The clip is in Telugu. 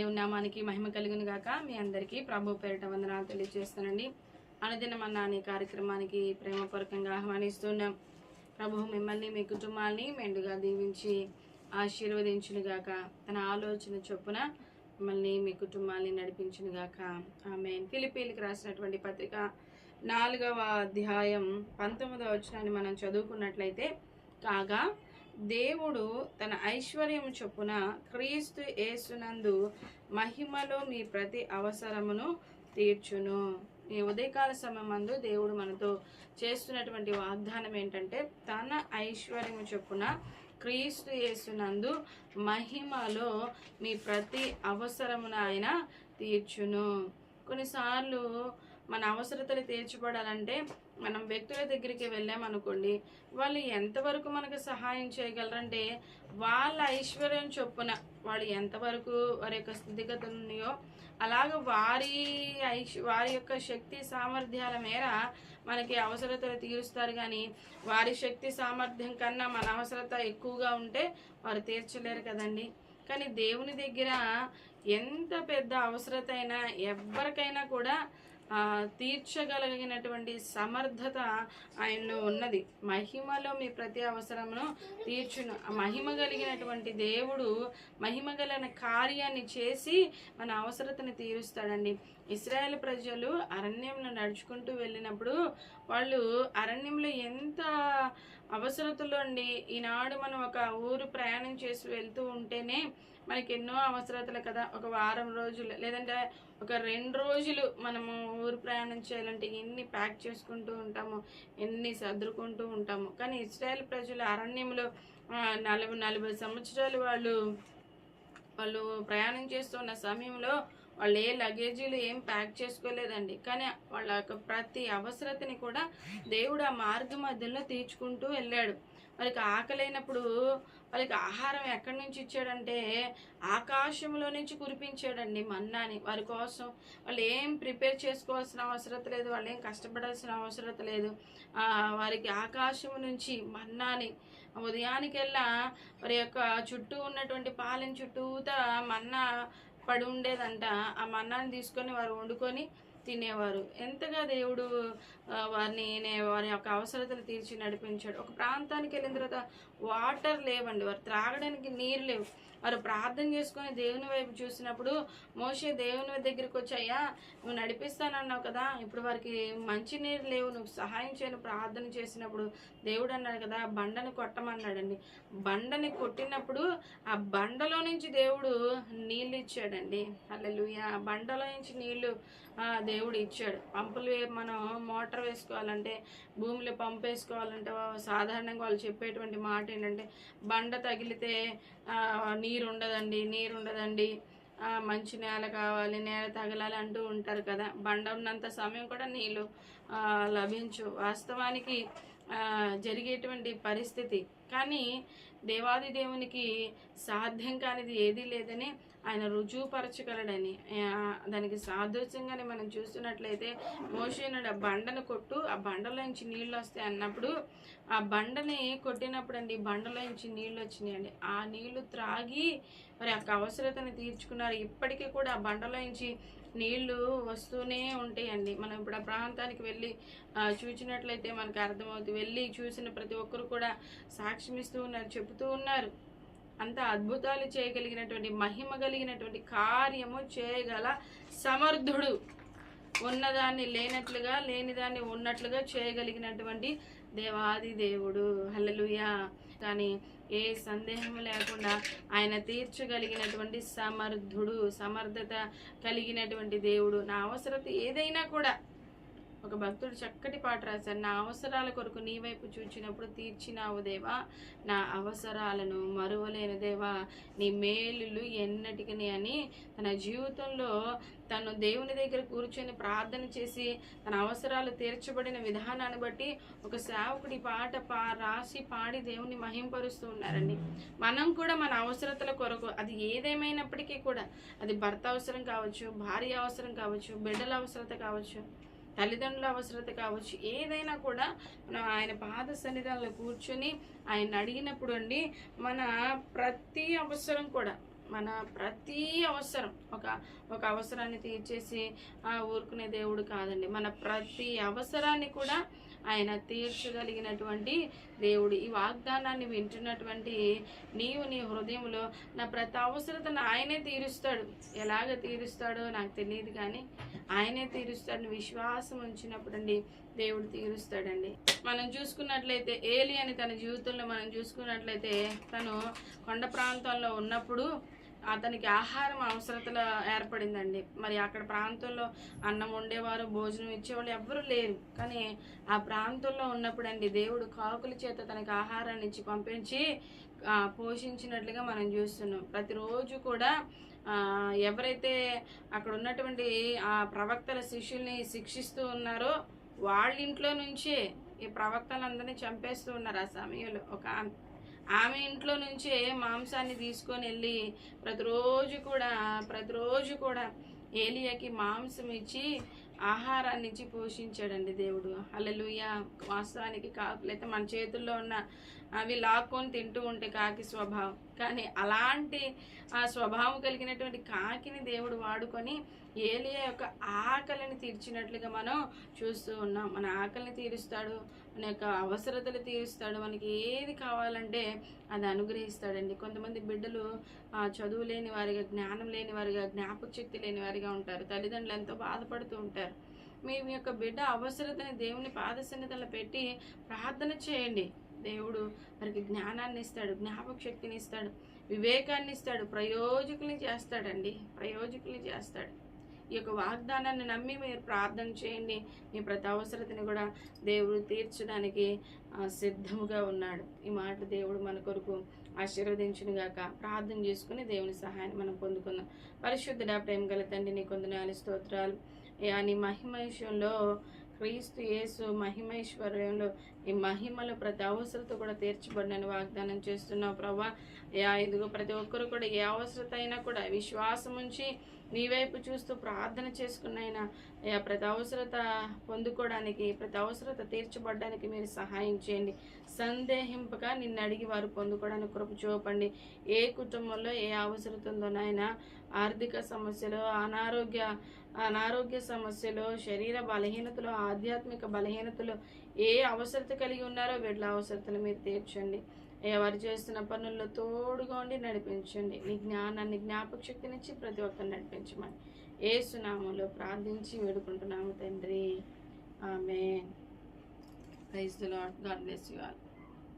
దేవుని నామానికి మహిమ కలిగిన గాక. మీ అందరికీ ప్రభు పేరిట వందనాలు తెలియజేస్తానండి అనుదినమన్న అనే కార్యక్రమానికి ప్రేమపూర్వకంగా ఆహ్వానిస్తున్నాం. ప్రభు మిమ్మల్ని మీ కుటుంబాన్ని మెండుగా దీవించి ఆశీర్వదించును గాక. తన ఆలోచన చొప్పున మిమ్మల్ని మీ కుటుంబాన్ని నడిపించును గాక. ఆమె ఫిలిపీలకు రాసినటువంటి పత్రిక నాలుగవ అధ్యాయం పంతొమ్మిదవ వచనాన్ని మనం చదువుకున్నట్లయితే కాగా దేవుడు తన ఐశ్వర్యం చొప్పున క్రీస్తు యేసునందు మహిమలో మీ ప్రతి అవసరమును తీర్చును. ఈ ఉదయకాల సమయమందు దేవుడు మనతో చేస్తున్నటువంటి వాగ్దానం ఏంటంటే తన ఐశ్వర్యం చొప్పున క్రీస్తు యేసునందు మహిమలో మీ ప్రతి అవసరమును ఆయన తీర్చును. కొన్నిసార్లు మన అవసరతలు తీర్చబడాలంటే మనం వ్యక్తుల దగ్గరికి వెళ్ళామనుకోండి వాళ్ళు ఎంతవరకు మనకు సహాయం చేయగలరంటే వాళ్ళ ఐశ్వర్యం చొప్పున వాళ్ళు ఎంతవరకు వారి యొక్క స్థితిగతులు ఉన్నాయో అలాగ వారి ఐశ్ వారి యొక్క శక్తి సామర్థ్యాల మేర మనకి అవసరతలు తీరుస్తారు. కానీ వారి శక్తి సామర్థ్యం కన్నా మన అవసరత ఎక్కువగా ఉంటే వారు తీర్చలేరు కదండి. కానీ దేవుని దగ్గర ఎంత పెద్ద అవసరత అయినా ఎవరికైనా కూడా తీర్చగలిగినటువంటి సమర్థత ఆయనలో ఉన్నది. మహిమలో మీ ప్రతి అవసరమును తీర్చును. మహిమ కలిగినటువంటి దేవుడు మహిమ గలన కార్యాన్ని చేసి మన అవసరతను తీరుస్తాడండి. ఇస్రాయేల్ ప్రజలు అరణ్యంలో నడుచుకుంటూ వెళ్ళినప్పుడు వాళ్ళు అరణ్యంలో ఎంత అవసరతలో అండి. ఈనాడు మనం ఒక ఊరు ప్రయాణం చేసి వెళ్తూ ఉంటేనే మనకి ఎన్నో అవసరతలు కదా ఒక వారం రోజులు లేదంటే ఒక రెండు రోజులు మనము ఊరు ప్రయాణం చేయాలంటే ఎన్ని ప్యాక్ చేసుకుంటూ ఉంటాము ఎన్ని సర్దుకుంటూ ఉంటాము. కానీ ఇస్రాయల్ ప్రజలు అరణ్యంలో నలభై నలభై సంవత్సరాలు వాళ్ళు వాళ్ళు ప్రయాణం చేస్తున్న సమయంలో వాళ్ళు ఏ లగేజీలు ఏం ప్యాక్ చేసుకోలేదండి. కానీ వాళ్ళ యొక్క ప్రతి అవసరతని కూడా దేవుడు ఆ మార్గ మధ్యలో తీర్చుకుంటూ వెళ్ళాడు. వాళ్ళకి ఆకలైనప్పుడు వాళ్ళకి ఆహారం ఎక్కడి నుంచి ఇచ్చాడంటే ఆకాశంలో నుంచి కురిపించాడండి మన్నాని. వారి కోసం వాళ్ళు ఏం ప్రిపేర్ చేసుకోవాల్సిన అవసరం లేదు వాళ్ళు ఏం కష్టపడాల్సిన అవసరం లేదు. వారికి ఆకాశం నుంచి మన్నాని ఉదయానికెల్లా వారి యొక్క చుట్టూ ఉన్నటువంటి పాలెం చుట్టూతా మన్నా పడి ఉండేదంట. ఆ మన్నాని తీసుకొని వారు వండుకొని తినేవారు. ఎంతగా దేవుడు వారిని వారి యొక్క అవసరతలు తీర్చి నడిపించాడు. ఒక ప్రాంతానికి వెళ్ళిన తర్వాత వాటర్ లేవండి. వారు త్రాగడానికి నీరు లేవు. వారు ప్రార్థన చేసుకొని దేవుని వైపు చూసినప్పుడు మోసే దేవుని దగ్గరికి వచ్చాయా నువ్వు నడిపిస్తానన్నావు కదా ఇప్పుడు వారికి మంచి నీరు లేవు నువ్వు సహాయం చేయను ప్రార్థన చేసినప్పుడు దేవుడు అన్నాడు కదా బండని కొట్టమన్నాడండి. బండని కొట్టినప్పుడు ఆ బండలో నుంచి దేవుడు నీళ్ళు ఇచ్చాడండి. అల్లెలుయ ఆ బండలో నుంచి నీళ్ళు దేవుడు ఇచ్చాడు. పంపులు మనం మోటార్ వేసుకోవాలంటే భూమిలో పంపు వేసుకోవాలంటే సాధారణంగా వాళ్ళు చెప్పేటువంటి మాట ఏంటంటే బండ తగిలితే నీరు ఉండదండి నీరు ఉండదండి మంచి నేల కావాలి నేల తగలాలి అంటూ ఉంటారు కదా. బండ ఉన్నంత సమయం కూడా నీళ్ళు లభించు. వాస్తవానికి జరిగేటువంటి పరిస్థితి. కానీ దేవాది దేవునికి సాధ్యం కానిది ఏదీ లేదని ఆయన రుజువుపరచగలడని దానికి సాదృశ్యంగానే మనం చూస్తున్నట్లయితే మోషేనుడు ఆ బండను కొట్టు ఆ బండలో నుంచి నీళ్ళు వస్తాయి అన్నప్పుడు ఆ బండని కొట్టినప్పుడు అండి బండలో నుంచి నీళ్ళు వచ్చినాయండి. ఆ నీళ్ళు త్రాగి మరి ఆ అవసరతను తీర్చుకున్నారు. ఇప్పటికీ కూడా ఆ బండలో నుంచి నీళ్ళు వస్తూనే ఉంటాయండి. మనం ఇప్పుడు ఆ ప్రాంతానికి వెళ్ళి చూసినట్లయితే మనకు అర్థమవుతుంది. వెళ్ళి చూసిన ప్రతి ఒక్కరు కూడా సాక్ష్యమిస్తూ ఉన్నారు చెబుతూ ఉన్నారు. అంత అద్భుతాలు చేయగలిగినటువంటి మహిమ కలిగినటువంటి కార్యము చేయగల సమర్థుడు. ఉన్నదాన్ని లేనట్లుగా లేనిదాన్ని ఉన్నట్లుగా చేయగలిగినటువంటి దేవాది దేవుడు. హల్లెలూయా. కానీ ఏ సందేహం లేకుండా ఆయన తీర్చగలిగినటువంటి సమర్థుడు సమర్థత కలిగినటువంటి దేవుడు. నా అవసరత ఏదైనా కూడా ఒక భక్తుడు చక్కటి పాట రాశారు నా అవసరాల కొరకు నీ వైపు చూచినప్పుడు తీర్చినావు దేవా. నా అవసరాలను మరువలేను దేవా. నీ మేలులు ఎన్నటికని అని తన జీవితంలో తను దేవుని దగ్గర కూర్చొని ప్రార్థన చేసి తన అవసరాలు తీర్చబడిన విధానాన్ని బట్టి ఒక సేవకుడి పాట పా రాసి పాడి దేవుని మహింపరుస్తూ ఉన్నారండి. మనం కూడా మన అవసరతల కొరకు అది ఏదేమైనప్పటికీ కూడా అది భర్త అవసరం కావచ్చు భార్య అవసరం కావచ్చు బిడ్డల అవసరత కావచ్చు తల్లిదండ్రుల అవసరత కావచ్చు ఏదైనా కూడా మనం ఆయన పాద సన్నిధానంలో కూర్చొని ఆయన అడిగినప్పుడు అండి మన ప్రతి అవసరం కూడా మన ప్రతి అవసరం ఒక ఒక అవసరాన్ని తీర్చేసి ఆ ఊరుకునే దేవుడు కాదండి. మన ప్రతి అవసరాన్ని కూడా ఆయన తీర్చగలిగినటువంటి దేవుడు. ఈ వాగ్దానాన్ని వింటున్నటువంటి నీవు నీ హృదయంలో నా ప్రతి అవసరతను ఆయనే తీరుస్తాడు. ఎలాగ తీరుస్తాడో నాకు తెలియదు కానీ ఆయనే తీరుస్తాడు విశ్వాసం ఉంచినప్పుడండి దేవుడు తీరుస్తాడండి. మనం చూసుకున్నట్లయితే ఏలి అని తన జీవితంలో మనం చూసుకున్నట్లయితే తను కొండ ప్రాంతంలో ఉన్నప్పుడు అతనికి ఆహారం అవసరతలు ఏర్పడిందండి. మరి అక్కడ ప్రాంతంలో అన్నం వండేవారు భోజనం ఇచ్చేవాళ్ళు ఎవ్వరూ లేరు. కానీ ఆ ప్రాంతంలో ఉన్నప్పుడు అండి దేవుడు కాకుల చేత తనకి ఆహారాన్ని ఇచ్చి పంపించి పోషించినట్లుగా మనం చూస్తున్నాం. ప్రతిరోజు కూడా ఎవరైతే అక్కడ ఉన్నటువంటి ఆ ప్రవక్తల శిష్యుల్ని శిక్షిస్తూ ఉన్నారో వాళ్ళ ఇంట్లో నుంచే ఈ ప్రవక్తలందరినీ చంపేస్తూ ఉన్నారు ఆ సమయంలో. ఒక ఆమె ఇంట్లో నుంచే మాంసాన్ని తీసుకొని వెళ్ళి ప్రతిరోజు కూడా ప్రతిరోజు కూడా ఏలియాకి మాంసం ఇచ్చి ఆహారాన్ని ఇచ్చి పోషించాడండి దేవుడు. హల్లెలూయ. వాస్తవానికి కాకులైతే మన చేతుల్లో ఉన్న అవి లాక్కొని తింటూ ఉంటే కాకి స్వభావం. కానీ అలాంటి ఆ స్వభావం కలిగినటువంటి కాకిని దేవుడు వాడుకొని ఏలియా యొక్క ఆకలిని తీర్చినట్లుగా మనం చూస్తూ ఉన్నాం. మన ఆకలిని తీరుస్తాడు మన యొక్క అవసరతలు తీరుస్తాడు. మనకి ఏది కావాలంటే అది అనుగ్రహిస్తాడండి. కొంతమంది బిడ్డలు చదువు లేని వారిగా జ్ఞానం లేని వారిగా జ్ఞాపక శక్తి లేని వారిగా ఉంటారు. తల్లిదండ్రులు ఎంతో బాధపడుతూ ఉంటారు. మీ మీ యొక్క బిడ్డ అవసరతని దేవుని పాదసన్నిధిలో పెట్టి ప్రార్థన చేయండి. దేవుడు వారికి జ్ఞానాన్ని ఇస్తాడు జ్ఞాపక శక్తిని ఇస్తాడు వివేకాన్ని ఇస్తాడు ప్రయోజకుల్ని చేస్తాడండి. ప్రయోజకుల్ని చేస్తాడు. ఈ యొక్క వాగ్దానాన్ని నమ్మి మీరు ప్రార్థన చేయండి. మీ ప్రతి అవసరతని కూడా దేవుడు తీర్చడానికి సిద్ధముగా ఉన్నాడు. ఈ మాట దేవుడు మన కొరకు ఆశీర్వదించును గాక ప్రార్థన చేసుకుని దేవుని సహాయాన్ని మనం పొందుకుందాం. పరిశుద్ధుడా ప్రేమ గల తండ్రి నీ కొందనాలు స్తోత్రాలు. అని నీ మహిమైశ్యంలో క్రీస్తు యేసు మహిమైశ్వర్యంలో ఈ మహిమలు ప్రతి అవసరత కూడా తీర్చబడినని వాగ్దానం చేస్తున్నావు ప్రభా. ఇదిగో ప్రతి ఒక్కరు కూడా ఏ అవసరత అయినా కూడా విశ్వాసం ఉంచి నీ వైపు చూస్తూ ప్రార్థన చేసుకున్నైనా అయ్యా ప్రతి అవసరత పొందుకోవడానికి ప్రతి అవసరత తీర్చబడడానికి మీరు సహాయం చేయండి. సందేహింపక నిన్ను అడిగి వారు పొందుకోవడానికి కృప చూపండి. ఏ కుటుంబంలో ఏ అవసరత ఉందో నాయన ఆర్థిక సమస్యలు అనారోగ్య అనారోగ్య సమస్యలు శరీర బలహీనతలు ఆధ్యాత్మిక బలహీనతలు ఏ అవసరత కలిగి ఉన్నారో వీళ్ళ అవసరతలు మీరు తీర్చండి. ఎవరు చేస్తున్న పనుల్లో తోడుగా ఉండి నడిపించండి. నీ జ్ఞానాన్ని జ్ఞాపక శక్తినిచ్చి ప్రతి ఒక్కరిని నడిపించమని. ఏ సునామంలో ప్రార్థించి వేడుకుంటున్నాము తండ్రి. ఆమె praise the Lord God bless you all.